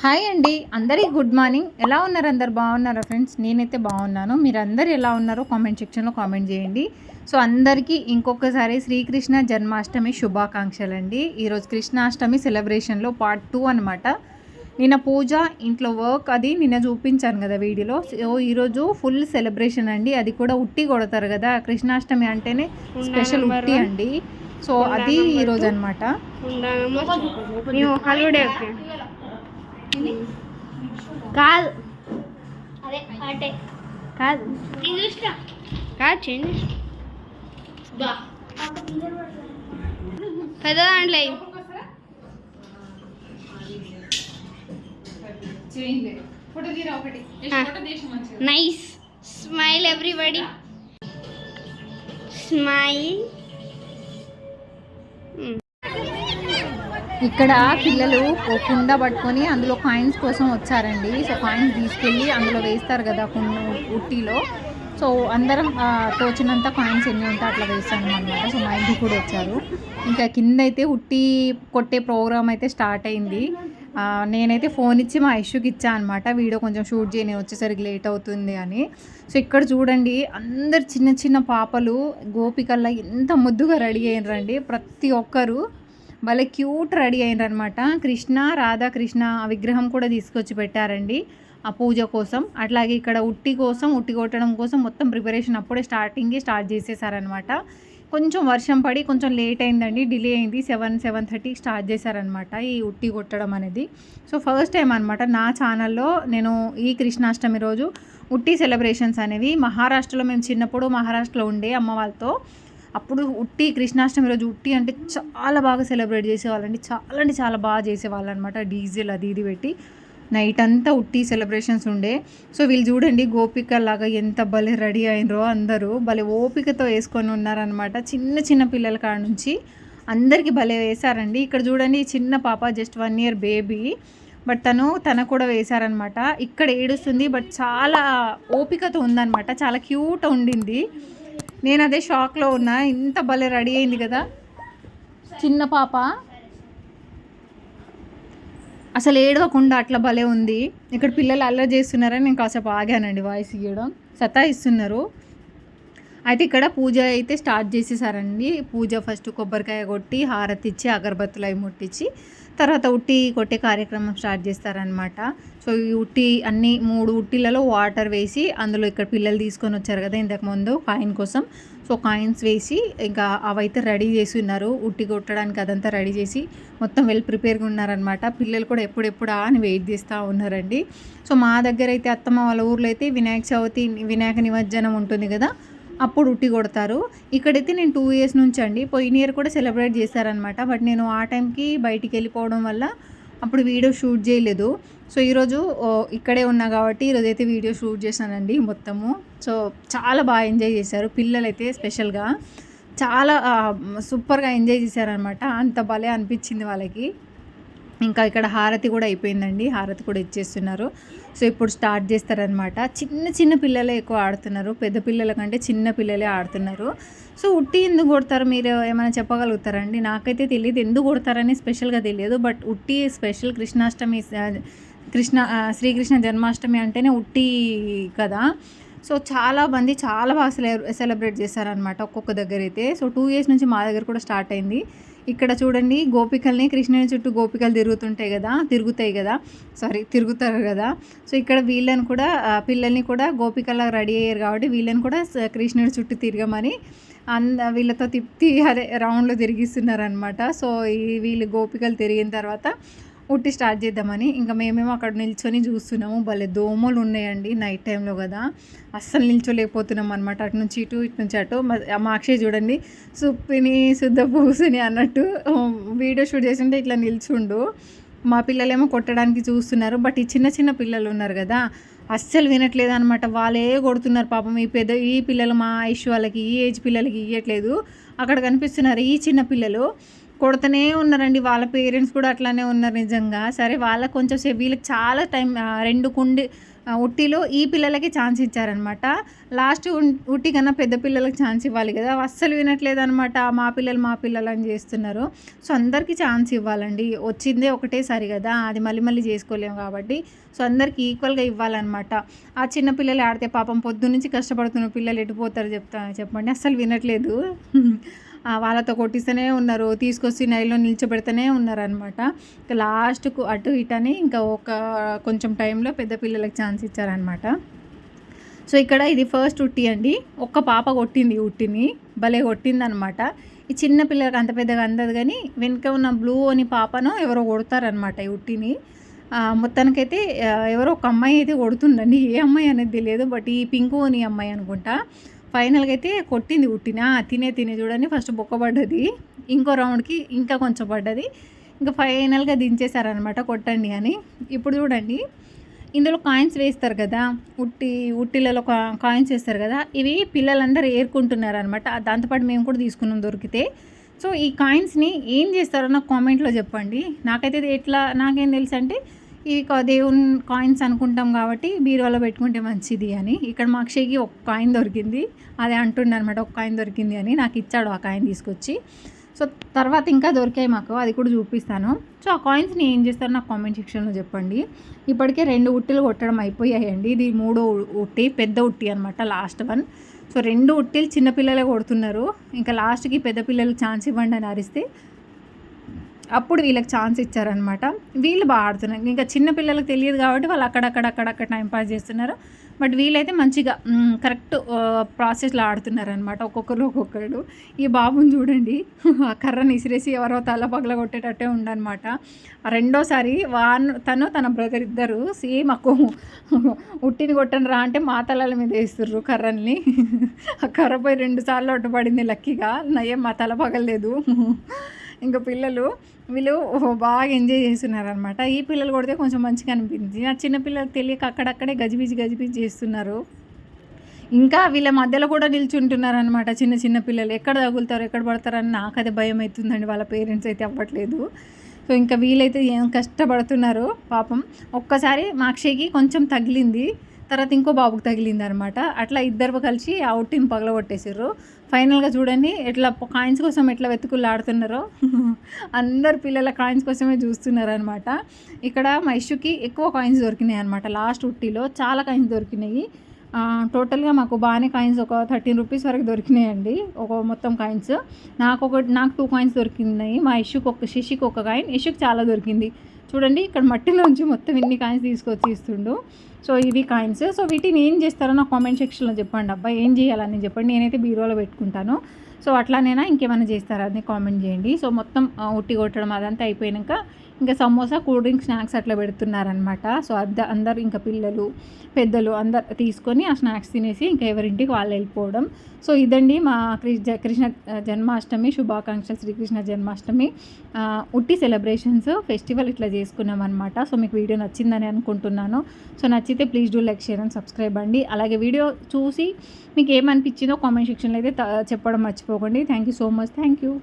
Hi అండి. అందరికీ good morning. ఎలా ఉన్నారు అందరు? బాగున్నారా ఫ్రెండ్స్? నేనైతే బాగున్నాను. మీరు అందరు ఎలా ఉన్నారో కామెంట్ సెక్షన్లో కామెంట్ చేయండి. సో అందరికీ ఇంకొకసారి శ్రీకృష్ణ జన్మాష్టమి శుభాకాంక్షలు అండి ఈరోజు కృష్ణాష్టమి సెలబ్రేషన్లో పార్ట్ టూ అనమాట నిన్న పూజ ఇంట్లో వర్క్ అది నిన్న చూపించాను కదా వీడియోలో. సో ఈరోజు ఫుల్ సెలబ్రేషన్ అండి. అది కూడా ఉట్టి కొడతారు కదా. కృష్ణాష్టమి అంటేనే స్పెషల్ ఉట్టి అండి. సో అది ఈరోజు అనమాట కాదు. అదే అంటే కాదు. నేను చూసిన. కాదు చేంజ్ పెద్ద దాంట్లో. నైస్. Smile everybody. స్మైల్. ఇక్కడ పిల్లలు కుండ పట్టుకొని అందులో కాయిన్స్ కోసం వచ్చారండి. సో కాయిన్స్ తీసుకెళ్ళి అందులో వేస్తారు కదా కుండ ఉట్టిలో. సో అందరం తోచినంత కాయిన్స్ ఎన్ని ఉంటే అట్లా వేస్తాను అనమాట సో మా ఇంటికి కూడా వచ్చారు. ఇంకా కింద అయితే ఉట్టి కొట్టే ప్రోగ్రామ్ అయితే స్టార్ట్ అయింది. నేనైతే ఫోన్ ఇచ్చి మా ఇష్యూకి ఇచ్చా అనమాట వీడియో కొంచెం షూట్ చేయని వచ్చేసరికి లేట్ అవుతుంది అని. సో ఇక్కడ చూడండి అందరు చిన్న చిన్న పాపలు గోపికల్లా ఎంత ముద్దుగా రెడీ అయినరండి ప్రతి ఒక్కరు భలే క్యూట్ రెడీ అయ్యారనమాట కృష్ణ రాధా కృష్ణ విగ్రహం కూడా తీసుకొచ్చి పెట్టారండి ఆ పూజ కోసం. అట్లాగే ఇక్కడ ఉట్టి కోసం ఉట్టి కొట్టడం కోసం మొత్తం ప్రిపరేషన్ అప్పుడే స్టార్టింగే స్టార్ట్ చేసేసారనమాట కొంచెం వర్షం పడి కొంచెం లేట్ అయిందండి డిలే అయింది. సెవెన్ సెవెన్ థర్టీకి స్టార్ట్ చేశారనమాట ఈ ఉట్టి కొట్టడం అనేది. సో ఫస్ట్ టైం అనమాట నా ఛానల్లో నేను ఈ కృష్ణాష్టమి రోజు ఉట్టి సెలబ్రేషన్స్ అనేవి మహారాష్ట్రలో మేము చిన్నప్పుడు మహారాష్ట్రలో ఉండే అమ్మ వాళ్ళతో అప్పుడు ఉట్టి కృష్ణాష్టమి రోజు ఉట్టి అంటే చాలా బాగా సెలబ్రేట్ చేసేవాళ్ళండి. చాలా అంటే చాలా బాగా చేసేవాళ్ళు అనమాట డీజిల్ అది ఇది పెట్టి. నైట్ అంతా ఉట్టి సెలబ్రేషన్స్ ఉండే. సో వీళ్ళు చూడండి గోపిక లాగా ఎంత భలే రెడీ అయినరో అందరూ. భలే ఓపికతో వేసుకొని ఉన్నారనమాట. చిన్న చిన్న పిల్లల కాడ నుంచి అందరికీ భలే వేశారండి. ఇక్కడ చూడండి చిన్న పాప just one year baby but తను తన కూడా వేశారనమాట. ఇక్కడ ఏడుస్తుంది బట్ చాలా ఓపికతో ఉందనమాట. చాలా క్యూట్ ఉండింది. నేను అదే షాక్లో ఉన్నా. ఇంత భలే రెడీ అయింది కదా. చిన్న పాప. అసలు ఏడవకుండా అట్లా భలే ఉంది. ఇక్కడ పిల్లలు అల్లరి చేస్తున్నారని నేను కాసేపు ఆగానండి వాయిస్ ఇవ్వడం సతాయిస్తున్నారు. అయితే ఇక్కడ పూజ అయితే స్టార్ట్ చేసేసారండి. పూజ ఫస్ట్ కొబ్బరికాయ కొట్టి హారతి ఇచ్చి అగరబత్తులు అవి ముట్టించి తర్వాత ఉట్టి కొట్టే కార్యక్రమం స్టార్ట్ చేస్తారనమాట సో ఈ ఉట్టి అన్ని మూడు ఉట్టిలలో వాటర్ వేసి అందులో ఇక్కడ పిల్లలు తీసుకొని వచ్చారు కదా ఇంతకు ముందు కాయిన్ కోసం. సో కాయిన్స్ వేసి ఇంకా అవైతే రెడీ చేసి ఉన్నారు. ఉట్టి కొట్టడానికి అదంతా రెడీ చేసి మొత్తం వెల్ ప్రిపేర్గా ఉన్నారనమాట పిల్లలు కూడా ఎప్పుడెప్పుడా అని వెయిట్ చేస్తూ ఉన్నారండి. సో మా దగ్గర అయితే అత్తమ్మ వాళ్ళ ఊర్లో అయితే వినాయక చవితి వినాయక నిమజ్జనం ఉంటుంది కదా. అప్పుడు ఉట్టి కొడతారు. ఇక్కడైతే నేను టూ ఇయర్స్ నుంచి అండి పోయిన ఇయర్ కూడా సెలబ్రేట్ చేశారనమాట బట్ నేను ఆ టైంకి బయటికి వెళ్ళిపోవడం వల్ల అప్పుడు వీడియో షూట్ చేయలేదు. సో ఈరోజు ఇక్కడే ఉన్నా కాబట్టి ఈరోజు అయితే వీడియో షూట్ చేశానండి మొత్తము. సో చాలా బాగా ఎంజాయ్ చేశారు. పిల్లలు అయితే స్పెషల్గా చాలా సూపర్గా ఎంజాయ్ చేశారనమాట అంత భలే అనిపించింది వాళ్ళకి. ఇంకా ఇక్కడ హారతి కూడా అయిపోయిందండి. హారతి కూడా ఇచ్చేస్తున్నారు. సో ఇప్పుడు స్టార్ట్ చేస్తారనమాట చిన్న చిన్న పిల్లలే ఎక్కువ ఆడుతున్నారు. పెద్ద పిల్లల కంటే చిన్న పిల్లలే ఆడుతున్నారు. సో ఉట్టి ఎందుకు కొడతారు? మీరు ఏమైనా చెప్పగలుగుతారండి నాకైతే తెలియదు ఎందుకు కొడతారని స్పెషల్గా తెలియదు. బట్ ఉట్టి స్పెషల్ కృష్ణాష్టమి కృష్ణ శ్రీకృష్ణ జన్మాష్టమి అంటేనే ఉట్టి కదా. సో చాలా మంది చాలా బాగా సెలబ్రేట్ చేశారనమాట ఒక్కొక్క దగ్గర అయితే సో టూ ఇయర్స్ నుంచి మా దగ్గర కూడా స్టార్ట్ అయింది. ఇక్కడ చూడండి గోపికల్ని కృష్ణుని చుట్టూ గోపికలు తిరుగుతుంటాయి కదా తిరుగుతాయి కదా సారీ తిరుగుతారు కదా. సో ఇక్కడ వీళ్ళని కూడా పిల్లల్ని కూడా గోపికల్లా రెడీ అయ్యారు కాబట్టి వీళ్ళని కూడా కృష్ణుడి చుట్టూ తిరగమని అంద వీళ్ళతో తిప్పి అదే రౌండ్లో తిరిగిస్తున్నారనమాట సో ఈ వీళ్ళు గోపికలు తిరిగిన తర్వాత ఉట్టి స్టార్ట్ చేద్దామని. ఇంకా మేమేమో అక్కడ నిల్చొని చూస్తున్నాము. భలే దోమలు ఉన్నాయండి నైట్ టైంలో కదా. అస్సలు నిల్చోలేకపోతున్నాం అనమాట అటు నుంచి ఇటు ఇటు నుంచి అటు. మా మా అక్షయ్ చూడండి. సుప్పిని శుద్ధ పూసుని అన్నట్టు వీడియో షూట్ చేసింటే ఇట్లా నిల్చుండు. మా పిల్లలేమో కొట్టడానికి చూస్తున్నారు. బట్ ఈ చిన్న చిన్న పిల్లలు ఉన్నారు కదా. అస్సలు వినట్లేదు అనమాట వాళ్ళే కొడుతున్నారు పాపం. ఈ పెద్ద ఈ పిల్లలు మా ఐష్ వాళ్ళకి ఈ ఏజ్ పిల్లలకి ఇవ్వట్లేదు అక్కడ కనిపిస్తున్నారు ఈ చిన్న పిల్లలు. కొడుతూనే ఉన్నారండి. వాళ్ళ పేరెంట్స్ కూడా అట్లానే ఉన్నారు నిజంగా. సరే వాళ్ళకి కొంచెం సేపు వీళ్ళకి చాలా టైం రెండు కుండి ఉట్టిలో ఈ పిల్లలకి ఛాన్స్ ఇచ్చారనమాట లాస్ట్ ఉట్టి కన్నా పెద్ద పిల్లలకి ఛాన్స్ ఇవ్వాలి కదా. అస్సలు వినట్లేదు అనమాట మా పిల్లలు మా పిల్లలు అని చేస్తున్నారు. సో అందరికీ ఛాన్స్ ఇవ్వాలండి. వచ్చిందే ఒకటేసారి కదా. అది మళ్ళీ మళ్ళీ చేసుకోలేము కాబట్టి. సో అందరికీ ఈక్వల్గా ఇవ్వాలన్నమాట. ఆ చిన్న పిల్లలు ఆడితే పాపం పొద్దు నుంచి కష్టపడుతున్న పిల్లలు ఎటుపోతారు చెప్తా చెప్పండి. అస్సలు వినట్లేదు. వాళ్ళతో కొట్టిస్తూనే ఉన్నారు. తీసుకొచ్చి నైల్లో నిల్చోబెడుతూనే ఉన్నారనమాట ఇంకా లాస్ట్కు అటు ఇటు అని ఇంకా ఒక కొంచెం టైంలో పెద్ద పిల్లలకు ఛాన్స్ ఇచ్చారనమాట సో ఇక్కడ ఇది ఫస్ట్ ఉట్టి అండి. ఒక్క పాప కొట్టింది ఈ ఉట్టిని. భలే కొట్టింది అనమాట ఈ చిన్న పిల్లలకి అంత పెద్దగా అందదు కానీ వెనుక ఉన్న బ్లూ అని పాపను ఎవరో కొడతారనమాట ఈ ఉట్టిని. మొత్తానికైతే ఎవరో ఒక అమ్మాయి అయితే కొడుతుండండి ఏ అమ్మాయి అనేది తెలియదు. బట్ ఈ పింకు అని అమ్మాయి అనుకుంటా. ఫైనల్గా అయితే కొట్టింది ఉట్టినా. తినే తినే చూడండి ఫస్ట్ బొక్క పడ్డది. ఇంకో రౌండ్కి ఇంకా కొంచెం పడ్డది. ఇంకా ఫైనల్గా దించేశారనమాట కొట్టండి అని. ఇప్పుడు చూడండి. ఇందులో కాయిన్స్ వేస్తారు కదా. ఉట్టి ఉట్టిలలో కా- కాయిన్స్ వేస్తారు కదా. ఇవి పిల్లలందరూ ఏరుకుంటున్నారు అనమాట దాంతోపాటు మేము కూడా తీసుకున్నాం దొరికితే. సో ఈ కాయిన్స్ని ఏం చేస్తారో నాకు కామెంట్లో చెప్పండి. నాకైతే ఇది ఎట్లా నాకేం తెలుసు అంటే ఇవి దేవుని కాయిన్స్ అనుకుంటాం కాబట్టి బీరువాలో పెట్టుకుంటే మంచిది అని. ఇక్కడ మా అక్షయ్కి ఒక కాయిన్ దొరికింది. అదే అంటుండే అనమాట ఒక కాయిన్ దొరికింది అని. నాకు ఇచ్చాడు ఆ కాయిన్ తీసుకొచ్చి. సో తర్వాత ఇంకా దొరికాయి మాకు. అది కూడా చూపిస్తాను. సో ఆ కాయిన్స్ని ఏం చేస్తారో నాకు కామెంట్ సెక్షన్లో చెప్పండి. ఇప్పటికే రెండు ఉట్టిలు కొట్టడం అయిపోయాయండి. ఇది మూడో ఉట్టి పెద్ద ఉట్టి అనమాట లాస్ట్ వన్. సో రెండు ఉట్టిలు చిన్నపిల్లలే కొడుతున్నారు. ఇంకా లాస్ట్కి పెద్ద పిల్లలు ఛాన్స్ ఇవ్వండి అని అరిస్తే అప్పుడు వీళ్ళకి ఛాన్స్ ఇచ్చారనమాట వీళ్ళు బాగా ఆడుతున్నారు. ఇంకా చిన్న పిల్లలకు తెలియదు కాబట్టి వాళ్ళు అక్కడక్కడ అక్కడక్కడ టైం పాస్ చేస్తున్నారు. బట్ వీళ్ళైతే మంచిగా కరెక్ట్ ప్రాసెస్లో ఆడుతున్నారు అనమాట ఒక్కొక్కరు ఒక్కొక్కరు. ఈ బాబుని చూడండి. ఆ కర్రని ఇసిరేసి ఎవరో తల పగల కొట్టేటట్టే ఉండనమాట రెండోసారి వాన్ తను తన బ్రదర్ ఇద్దరు సేమ్ అక్కో ఉట్టిని కొట్టను రా అంటే మా తలల మీద వేస్తుర్రు కర్రల్ని. ఆ కర్రపై రెండు సార్లు అడ్డుపడింది లక్కీగా. నయ్యం మా తల పగలలేదు. ఇంకా పిల్లలు వీళ్ళు బాగా ఎంజాయ్ చేస్తున్నారు అనమాట ఈ పిల్లలు కొడితే కొంచెం మంచిగా అనిపించింది. ఆ చిన్న పిల్లలకు తెలియక అక్కడక్కడే గజిబిజి గజిబిజి చేస్తున్నారు. ఇంకా వీళ్ళ మధ్యలో కూడా నిల్చుంటున్నారు అనమాట చిన్న చిన్న పిల్లలు. ఎక్కడ తగులుతారు ఎక్కడ పడతారని నాకు భయం అవుతుందండి. వాళ్ళ పేరెంట్స్ అయితే అవ్వట్లేదు. సో ఇంకా వీళ్ళైతే ఏం కష్టపడుతున్నారు పాపం. ఒక్కసారి మాక్షికి కొంచెం తగిలింది. తర్వాత ఇంకో బాబుకి తగిలింది అనమాట అట్లా ఇద్దరు కలిసి ఆ ఉట్టిని పగలగొట్టేసారు ఫైనల్గా చూడండి ఎట్లా కాయిన్స్ కోసం ఎట్లా వెతుకులాడుతున్నారో అందరు పిల్లల కాయిన్స్ కోసమే చూస్తున్నారు అనమాట ఇక్కడ మా ఇష్యూకి ఎక్కువ కాయిన్స్ దొరికినాయి అనమాట. లాస్ట్ ఉట్టిలో చాలా కాయిన్స్ దొరికినాయి. టోటల్గా మాకు బాగానే కాయిన్స్ ఒక థర్టీన్ రూపీస్ వరకు దొరికినాయండి. ఒక మొత్తం కాయిన్స్ నాకు ఒక నాకు టూ కాయిన్స్ దొరికినాయి. మా ఇష్యూకి ఒక శిష్యుకి ఒక కాయిన్ ఇష్యూకి చాలా దొరికింది. చూడండి ఇక్కడ మట్టిలోంచి మొత్తం ఇన్ని కాయిన్స్ తీసుకొచ్చి ఇస్తుండు. సో ఇవి కాయిన్స్. సో వీటిని ఏం చేస్తారో నా కామెంట్ సెక్షన్లో చెప్పండి. అబ్బా ఏం చేయాలని చెప్పండి. నేనైతే బీరోలో పెట్టుకుంటాను. సో అట్లానేనా ఇంకేమైనా చేస్తారా అని కామెంట్ చేయండి. సో మొత్తం ఉట్టి కొట్టడం అదంతా అయిపోయాక ఇంకా సమోసా కూల్ డ్రింక్ స్నాక్స్ అట్లా పెడుతున్నారనమాట సో అద్ద అందరు ఇంకా పిల్లలు పెద్దలు అందరు తీసుకొని ఆ స్నాక్స్ తినేసి ఇంకా ఎవరింటికి వాళ్ళు వెళ్ళిపోవడం. సో ఇదండి మా కృష్ణ కృష్ణ జన్మాష్టమి శుభాకాంక్షలు శ్రీకృష్ణ జన్మాష్టమి. ఉట్టి సెలబ్రేషన్స్ ఫెస్టివల్ ఇట్లా చేసుకున్నాం అనమాట సో మీకు వీడియో నచ్చిందని అనుకుంటున్నాను. సో నచ్చితే please do like share and subscribe అండి. అలాగే వీడియో చూసి మీకు ఏమనిపించిందో కామెంట్ సెక్షన్లో అయితే చెప్పడం మర్చిపోకండి. Thank you so much. Thank you.